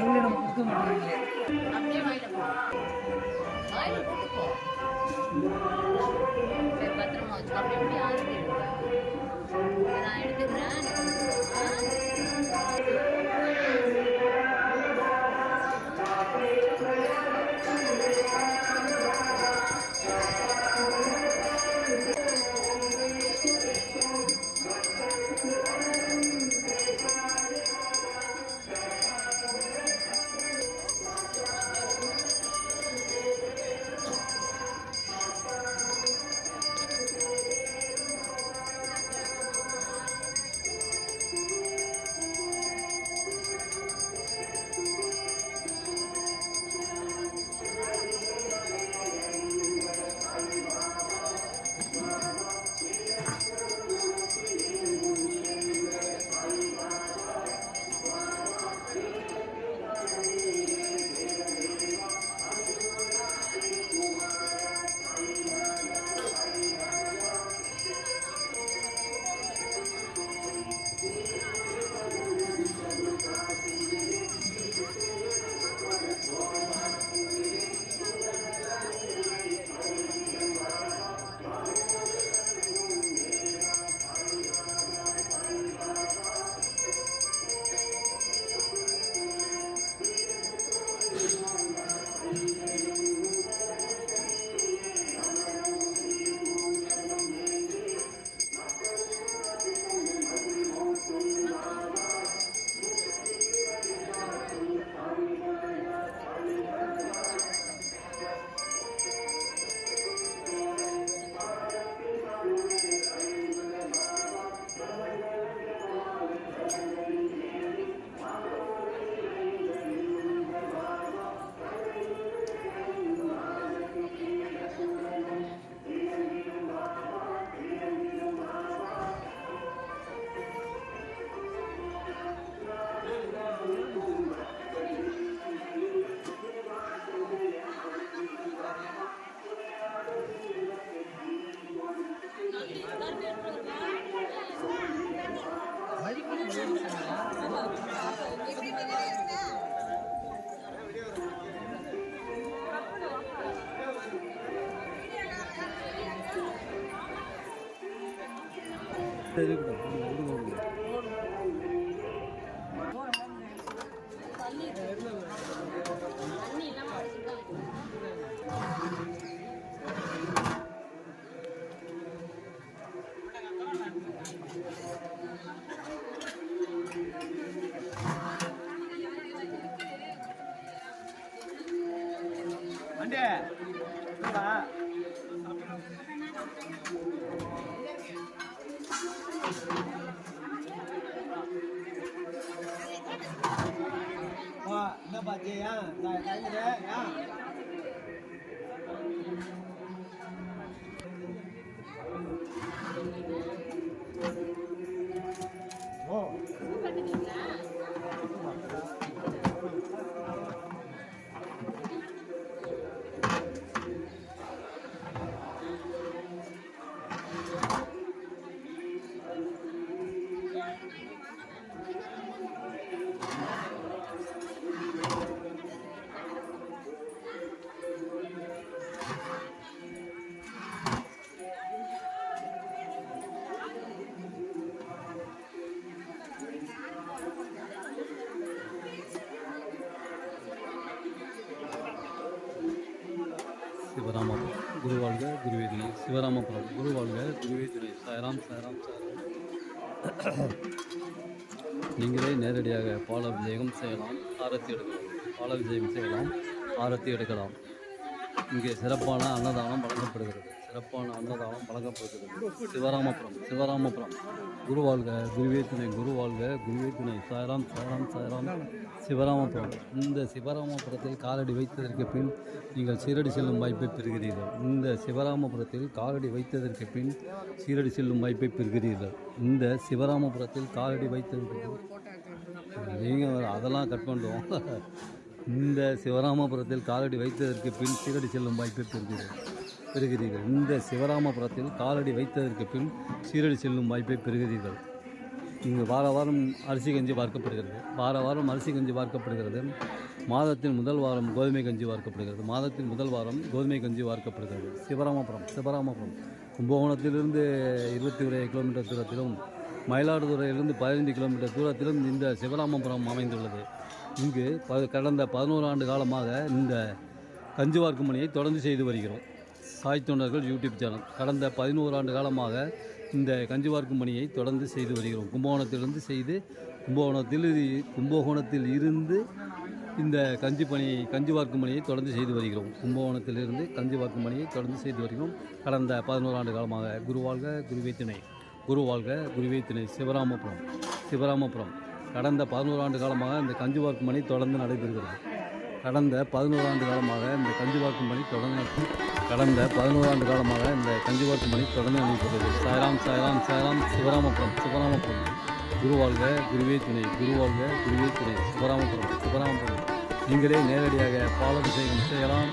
கடவுளே கொடுக்க மாட்டேங்கிறாங்க பத்திரமா வச்சு அப்படி எப்படி ஆரம்பி நான் எடுத்துக்கிறேன். அண்டே 这样，来来来，这样。சிவராமபுரம். குருவாழ்க குருவே துணை சிவராமபுரம். குருவாழ்க குருவே துணை சாயராம் சாயராம் சாயராம். நீங்களே நேரடியாக பால அபிஷேகம் செய்யலாம். ஆரத்தி எடுக்கலாம். பால அபிஷேகம் செய்யலாம். ஆரத்தி எடுக்கலாம். இங்கே சிறப்பான அன்னதானம் வழங்கப்படுகிறது. சிறப்பான அன்னதானம் வழங்கப்படுகிறது. சிவராமபுரம் சிவராமபுரம். குருவாழ்க குருவே துணை குருவாழ்க குருவே துணை சாயராம் சாயராம் சாயராம். சிவராமபுரம். இந்த சிவராமபுரத்தில் காலடி வைத்ததற்கு பின் நீங்கள் சீரடி செல்லும் வாய்ப்பை பெறுகிறீர்கள். இந்த சிவராமபுரத்தில் காலடி வைத்ததற்கு பின் சீரடி செல்லும் வாய்ப்பை பெறுகிறீர்கள். இந்த சிவராமபுரத்தில் காலடி வைத்ததற்கு பின் நீங்கள் அதெல்லாம் கட் பண்ணுவோம் இந்த சிவராமபுரத்தில் காலடி வைத்ததற்கு பின் சீரடி செல்லும் வாய்ப்பை பெறுகிறீர்கள் பெறுகிறீர்கள். இந்த சிவராமபுரத்தில் காலடி வைத்ததற்கு பின் சீரடி செல்லும் வாய்ப்பை பெறுகிறீர்கள். இங்கு வார வாரம் அரிசி கஞ்சி வார்க்கப்படுகிறது வார வாரம் அரிசி கஞ்சி வார்க்கப்படுகிறது மாதத்தின் முதல் வாரம் கோதுமை கஞ்சி வார்க்கப்படுகிறது மாதத்தின் முதல் வாரம் கோதுமை கஞ்சி வார்க்கப்படுகிறது சிவராமபுரம் சிவராமபுரம். கும்பகோணத்திலிருந்து இருபத்தி ஒரு கிலோமீட்டர் தூரத்திலும் மயிலாடுதுறையிலிருந்து பதினைந்து கிலோமீட்டர் தூரத்திலும் இந்த சிவராமபுரம் அமைந்துள்ளது. இங்கு ப கடந்த பதினோரு ஆண்டு காலமாக இந்த கஞ்சி வார்க்கும் பணியை தொடர்ந்து செய்து வருகிறோம். சாய் தொண்டர்கள் யூடியூப் சேனல். கடந்த பதினோரு ஆண்டு காலமாக இந்த கஞ்சி வார்க்கும் பணியை தொடர்ந்து செய்து வருகிறோம். கும்பகோணத்திலிருந்து செய்து கும்பகோணத்தில் கும்பகோணத்தில் இருந்து இந்த கஞ்சி பணியை கஞ்சி வார்க்கும் பணியை தொடர்ந்து செய்து வருகிறோம். கும்பகோணத்திலிருந்து கஞ்சி வார்க்கும் பணியை தொடர்ந்து செய்து வருகிறோம். கடந்த பதினோரு ஆண்டு காலமாக குருவாழ்க குருவே துணை. குருவாழ்க குருவே சிவராமபுரம் சிவராமபுரம். கடந்த பதினோரு ஆண்டு காலமாக இந்த கஞ்சி வார்க்கும் பணி தொடர்ந்து நடைபெறுகிறது. கடந்த பதினோரு ஆண்டு காலமாக இந்த கஞ்சிபார்க்கும் பணி தொடர்ந்து கடந்த பதினோரு ஆண்டு காலமாக இந்த கஞ்சிபார்க்கும் பணி தொடர்ந்து நடைபெறுகிறது சாய்ராம் சாய்ராம் சாய்ராம் சிவராமபுரம் சிவராமபுரம். குருவாழ்க குருவே துணை குருவாழ்க குருவே துணை சிவராமபுரம் சிவராமபுரம். நீங்களே நேரடியாக பாலாபிஷேகம் செய்யலாம்.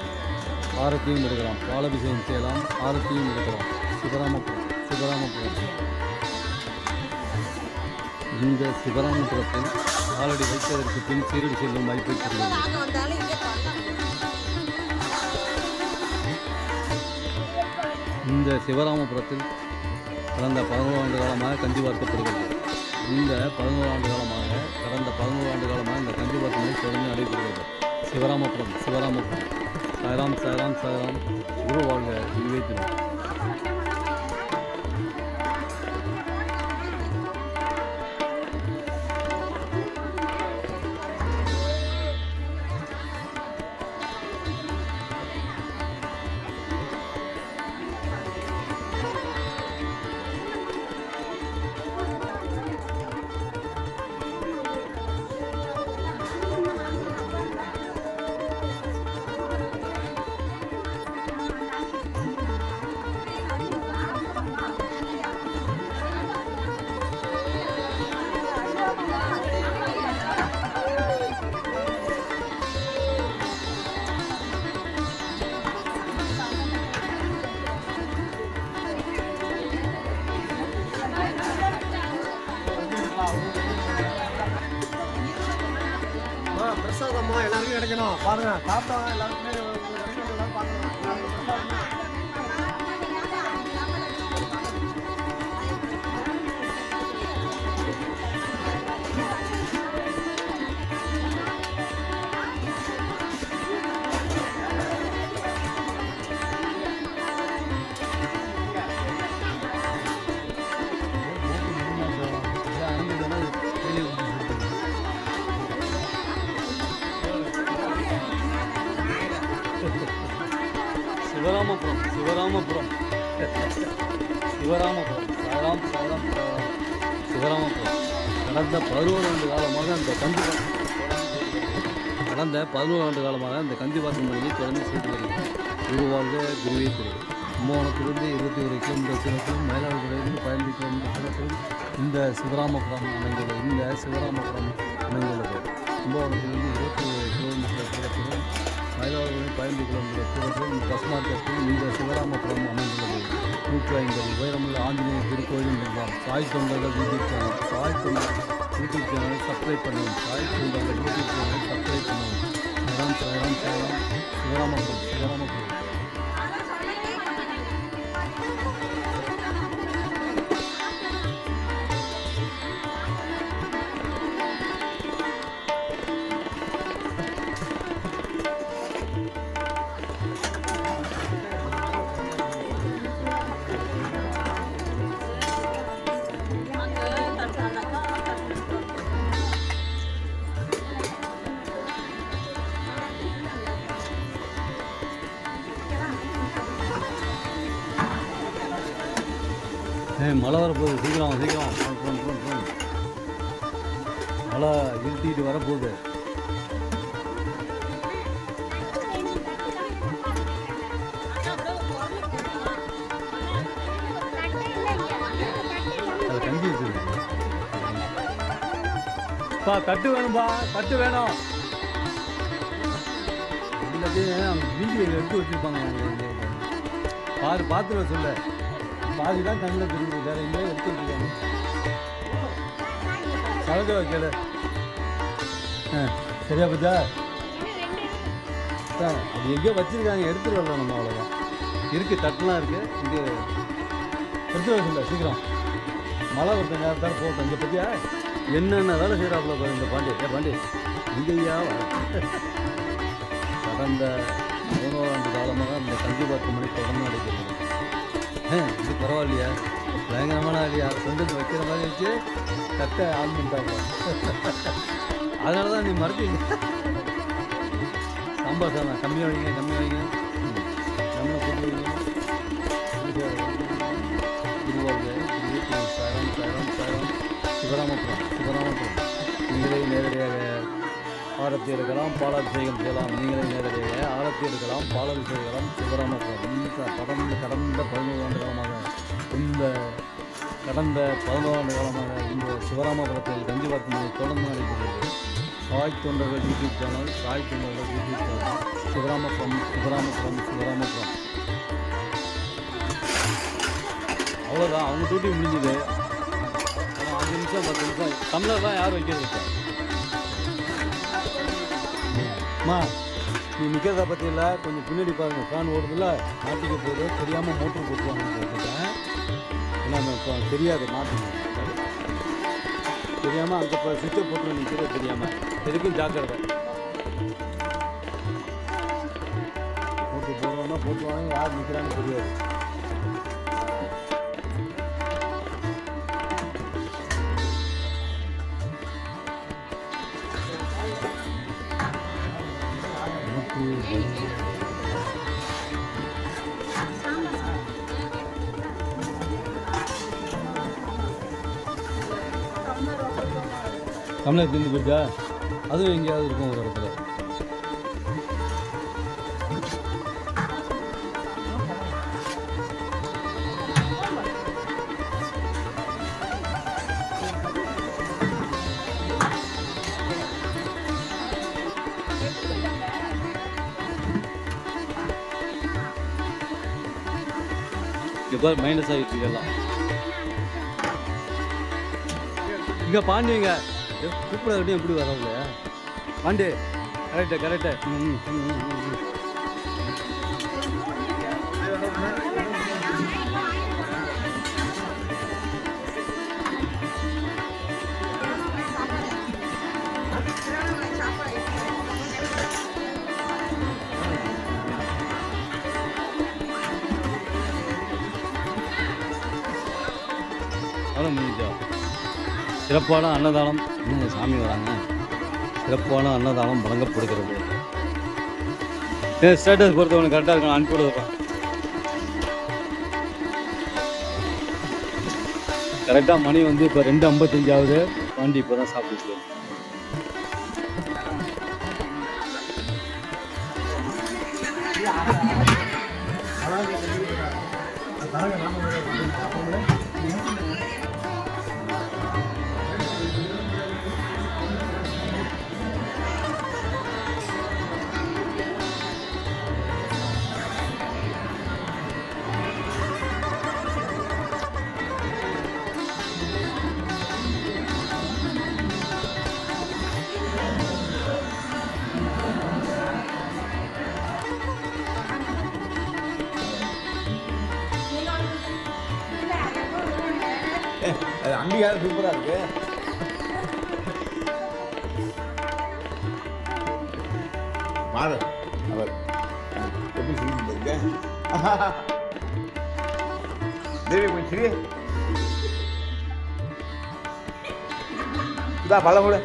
ஆரத்தியும் எடுக்கலாம். பாலாபிஷேகம் செய்யலாம். ஆரத்தியும் எடுக்கலாம். சிவராமபுரம் சிவராமபுரம். இந்த சிவராமபுரத்தில் காலடி வைத்ததற்கு பின் சீரடி செல்லும் வாய்ப்பை இந்த சிவராமபுரத்தில் கடந்த பதினோரு ஆண்டு காலமாக கஞ்சி பார்க்கப்படுகிறது இந்த பதினோரு ஆண்டு காலமாக கடந்த பதினோரு ஆண்டு காலமாக இந்த கஞ்சி பார்க்கும் தொடர்ந்து நடைபெறுகிறது. சிவராமபுரம் சிவராமபுரம். சாய்ராம் சாய்ராம் சாய்ராம். குரு வாழ்க குருவேத்தினர் அம்மா, 拿不到，还来。சிவராமபுரம் சிவராமபுரம். சிவராமபுரம் சாய்ராம் சாய்ராம் சிவராமபுரம். கடந்த பதினோரு ஆண்டு காலமாக அந்த கந்தி கடந்த பதினோரு ஆண்டு காலமாக அந்த கந்தி வாக்கும் பணியை தொடர்ந்து செய்து வருகிறது. குருவாழ்க குருவே திரு கும்பகோணத்திலிருந்து இருபத்தி ஒரு கிலோமீட்டர் சிறப்பிலும் மயிலாடுதுறையிலிருந்து பதினைந்து கிலோமீட்டர் சிறப்பிலும் இந்த சிவராமபுரம் அமைந்துள்ளது இந்த சிவராமபுரம் அமைந்துள்ளது. கும்பகோணத்திலிருந்து இருபத்தி ஒரு கிலோமீட்டர் சிறப்பிலும் மயிலாடுதுறை பதினைந்து கிலோமீட்டர் தூரத்தில் பஸ் மார்க்கெட்டில் இந்த சிவராமபுரம் அமைந்துள்ளது. நூற்றி ஐம்பது உயரமுள்ள ஆஞ்சநேயர் திருக்கோயில் நிர்வாகம். சாய் தொண்டர்கள் யூடியூப் சேனல் சாய் தொண்டர் யூடியூப் சேனலை சப்ஸ்கிரைப் பண்ணவும். சாய் தொண்டர்கள் யூடியூப் சேனலை சப்ஸ்கிரைப் பண்ணவும். சாய்ராம் சாய்ராம் சாய்ராம் சிவராமபுரம் சிவராமபுரம். ஏய் மழை வரப்போகுது. சீக்கிரம் சீக்கிரம் வா. போன் போன் போன் மழை இருட்டிட்டு வரப்போகுது. பா தட்டு வேணும்பா தட்டு வேணும். எல்லாத்தையும் அவங்க எடுத்து வச்சுருப்பாங்க பாரு பார்த்துருவ சொல்ல. பாதி தான் கண்ணில் தெரியுது. வேற எங்கேயோ எடுத்து வச்சுருக்காங்க வைக்கல ஆ சரியா பத்தா சார் அது எங்கேயோ வச்சிருக்காங்க. எடுத்துட்டு வரலாம் நம்ம அவ்வளோதான் இருக்குது தட்டுலாம் இருக்குது இது எடுத்து வர சொல்ல சீக்கிரம். மழை ஒருத்த நேரத்தால் போட்டோம் இங்கே பற்றியா என்னென்ன வேலை செய்கிறாப்புல பாரு இந்த பாண்டி. ஏ பாண்டி. இங்கேயா கடந்த பதினோராண்டு காலமாக இந்த கஞ்சிபாத்து மணி தொடர்ந்து நடைபெறுகிறது இது பரவாயில்லையா? பயங்கரமான ஆளியா? கொண்டு வைக்கிற மாதிரி வச்சு கட்ட ஆன் பண்ணிட்டாங்க. அதனால தான் நீ மறுத்தீங்க சாம்பார் சாதம் கம்மியாக வைங்க கம்மியாக வைங்க. நம்ம நம்மளை போட்டு வைங்க. சிவராமபுரம் சிவராமபுரம் நீங்களே நேரடியாக ஆரத்தி எடுக்கலாம் பாலாபிஷேகம் செய்யலாம் நீங்களே நேரடியாக ஆரத்தி எடுக்கலாம் பாலாபிஷேகம் சிவராமபுரம் சிவராம கடந்த கடந்த பதினோரு ஆண்டு காலமாக இந்த கடந்த பதினோரு ஆண்டு காலமாக இந்த சிவராமபுரத்தில் கஞ்சி வாக்குமணி தொடர்ந்து நடைபெறுகிறது சாய் தொண்டர்கள் யூடியூப் சேனல் சாய் தொண்டர்கள் யூடியூப் சேனல் சிவராமபுரம் சிவராமபுரம் சிவராமபுரம் அவ்வளோதான் அவங்க டூட்டி முடிஞ்சது. அஞ்சு நிமிஷம் பத்து நிமிஷம். தமிழர் தான் யார் வைக்கிறது? சார் அம்மா நீ நிற்கிறத பற்றி கொஞ்சம் பின்னாடி பாருங்க ஃபேன் ஓடுதுல மாட்டிக்க போது தெரியாமல் மோட்டர் போட்டுவாங்க சொல்லிட்டேன் ஏன்னா தெரியாது மாட்டணும் தெரியாமல் அங்கே இப்போ சுவிட்சை போட்டு நிற்கிறது தெரியாமல் எதுக்கும் ஜாக்கிரதை. போட்டு போடுவாங்கன்னா போட்டுவாங்க யார் நிற்கிறான்னு தெரியாது. தமிழர் திண்டு போயிட்டா அதுவும் எங்கேயாவது இருக்கும் ஒரு இடத்துல. இப்போ மைனஸ் ஆகிட்டு இருக்கலாம் இங்கே பாண்டியங்க கூப்பிடாட்டி எப்படி வரவில்ல ஆண்டு கரெக்டு கரெக்டு. ம் ம், ம். அவ்வளோ முடிஞ்சா. சிறப்பான அன்னதானம். இன்னும் சாமி வராங்க? சிறப்பான அன்னதானம் வழங்கப்படுகிறது. ஸ்டேட்டஸ் பொறுத்தவனுக்கு கரெக்டாக இருக்கணும். அனுப்பி கரெக்டாக மணி வந்து இப்போ ரெண்டு ஐம்பத்தஞ்சாவது. பாண்டி இப்போ தான் சாப்பிட்டு அது அங்கீகாரம் சூப்பராக இருக்கு. பாரு அவர். எப்படி சொல்லிட்டு தேவி கொஞ்சம் சிரி. இதா பழம் கூட